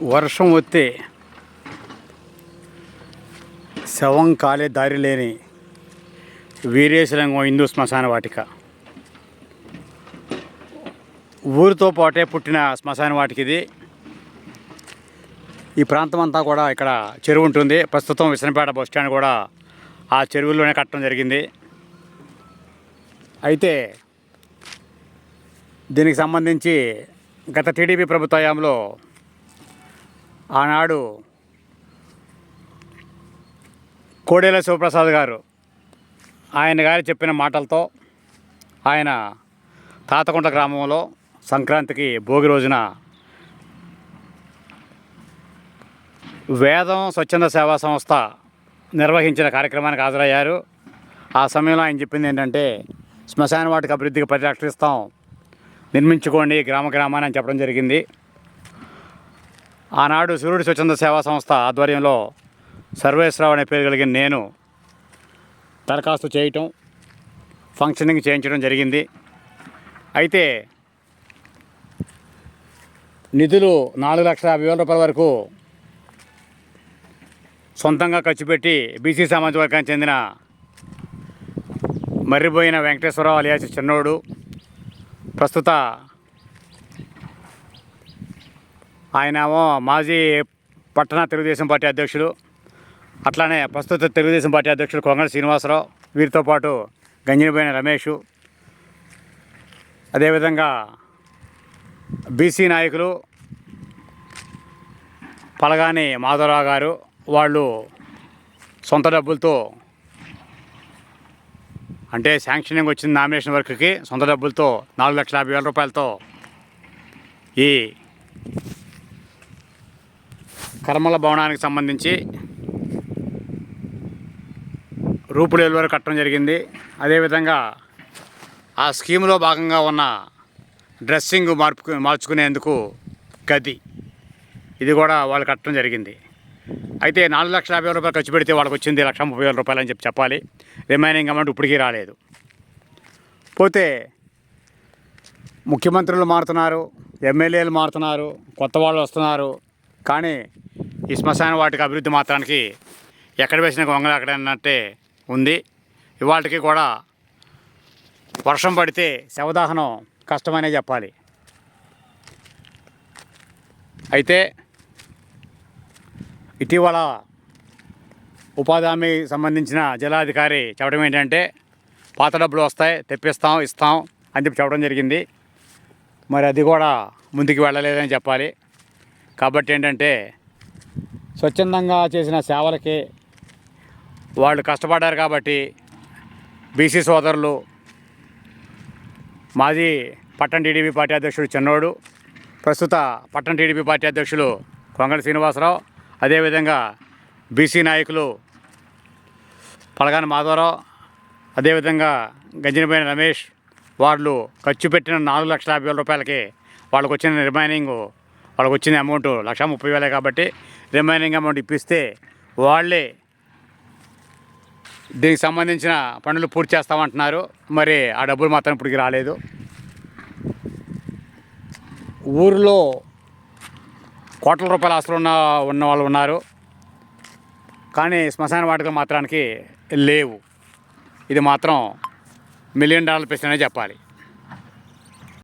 వర్షం వస్తే శవం కాలే దారి లేని వీరేశలింగం హిందూ శ్మశాన వాటిక. ఊరితో పాటే పుట్టిన శ్మశాన వాటిక ఇది. ఈ ప్రాంతం అంతా కూడా ఇక్కడ చెరువు ఉంటుంది. ప్రస్తుతం విసనపేట బస్ స్టాండ్ కూడా ఆ చెరువుల్లోనే కట్టడం జరిగింది. అయితే దీనికి సంబంధించి గత టీడీపీ ప్రభుత్వ హయాంలో ఆనాడు కోడేల శివప్రసాద్ గారు ఆయన గారు చెప్పిన మాటలతో ఆయన తాతకుంట గ్రామంలో సంక్రాంతికి భోగి రోజున వేదం స్వచ్ఛంద సేవా సంస్థ నిర్వహించిన కార్యక్రమానికి హాజరయ్యారు. ఆ సమయంలో ఆయన చెప్పింది ఏంటంటే శ్మశాన వాటికి అభివృద్ధికి పరిరక్షిస్తాం నిర్మించుకోండి గ్రామ గ్రామాన్ని అని చెప్పడం జరిగింది. ఆనాడు సూర్యుడు స్వచ్ఛంద సేవా సంస్థ ఆధ్వర్యంలో సర్వేశ్వరావు అనే పేరు కలిగిన నేను దరఖాస్తు చేయటం ఫంక్షనింగ్ చేయించడం జరిగింది. అయితే నిధులు నాలుగు లక్షల యాభై వేల రూపాయల వరకు సొంతంగా ఖర్చు పెట్టి బీసీ సామాజిక వర్గానికి చెందిన మర్రిపోయిన వెంకటేశ్వరరావు అలియాసి చిన్నోడు ప్రస్తుత ఆయనేమో మాజీ పట్టణ తెలుగుదేశం పార్టీ అధ్యక్షుడు అట్లానే ప్రస్తుత తెలుగుదేశం పార్టీ అధ్యక్షుడు కొంగళ శ్రీనివాసరావు వీరితో పాటు గంజినిపోయిన రమేష్ అదేవిధంగా బీసీ నాయకులు పలగాని మాధవరావు గారు వాళ్ళు సొంత డబ్బులతో అంటే శాంక్షనింగ్ వచ్చిన నామినేషన్ వర్క్కి సొంత డబ్బులతో నాలుగు లక్షల యాభై వేల రూపాయలతో ఈ కర్మల భవనానికి సంబంధించి రూపుడేలు వరకు కట్టడం జరిగింది. అదేవిధంగా ఆ స్కీమ్లో భాగంగా ఉన్న డ్రెస్సింగ్ మార్పు మార్చుకునేందుకు గది ఇది కూడా వాళ్ళు కట్టడం జరిగింది. అయితే నాలుగు లక్షల యాభై రూపాయలు ఖర్చు పెడితే వాళ్ళకి వచ్చింది లక్ష ముప్పై వేల రూపాయలు అని చెప్పి చెప్పాలి. రిమైనింగ్ అమౌంట్ ఇప్పటికీ రాలేదు. పోతే ముఖ్యమంత్రులు మారుతున్నారు ఎమ్మెల్యేలు మారుతున్నారు కొత్త వాళ్ళు వస్తున్నారు. కానీ ఈ శ్మశాన వాటికి అభివృద్ధి మాత్రానికి ఎక్కడ వేసిన గొంగలు అక్కడ అన్నట్టే ఉంది. ఇవాళకి కూడా వర్షం పడితే శవదాహనం కష్టమనే చెప్పాలి. అయితే ఇటీవల ఉపాధి హామీ సంబంధించిన జిల్లాధికారి చెప్పడం ఏంటంటే పాత డబ్బులు వస్తాయి తెప్పిస్తాం ఇస్తాం అని చెప్పి చెప్పడం జరిగింది. మరి అది కూడా ముందుకు వెళ్ళలేదని చెప్పాలి. కాబట్టి ఏంటంటే స్వచ్ఛందంగా చేసిన సేవలకి వాళ్ళు కష్టపడ్డారు కాబట్టి బీసీ సోదరులు మాజీ పట్టణ టీడీపీ పార్టీ అధ్యక్షుడు చెన్నోడు ప్రస్తుత పట్టణ టీడీపీ పార్టీ అధ్యక్షులు కొంగళ శ్రీనివాసరావు అదేవిధంగా బీసీ నాయకులు పలగాని మాధవరావు అదేవిధంగా గంజినపైన రమేష్ వాళ్ళు ఖర్చు పెట్టిన నాలుగు లక్షల యాభై వేల రూపాయలకి వాళ్ళకు వచ్చిన రిమైనింగ్ వాళ్ళకి వచ్చిన అమౌంట్ లక్ష ముప్పై వేలే కాబట్టి రిమైనింగ్ అమౌంట్ ఇప్పిస్తే వాళ్ళే దీనికి సంబంధించిన పనులు పూర్తి చేస్తామంటున్నారు. మరి ఆ డబ్బులు మాత్రం ఇప్పటికి రాలేదు. ఊరిలో కోట్ల రూపాయల ఆస్తులు ఉన్న ఉన్న వాళ్ళు ఉన్నారు. కానీ శ్మశాన వాటికలు మాత్రానికి లేవు. ఇది మాత్రం మిలియన్ డాలర్ ప్రశ్న చెప్పాలి.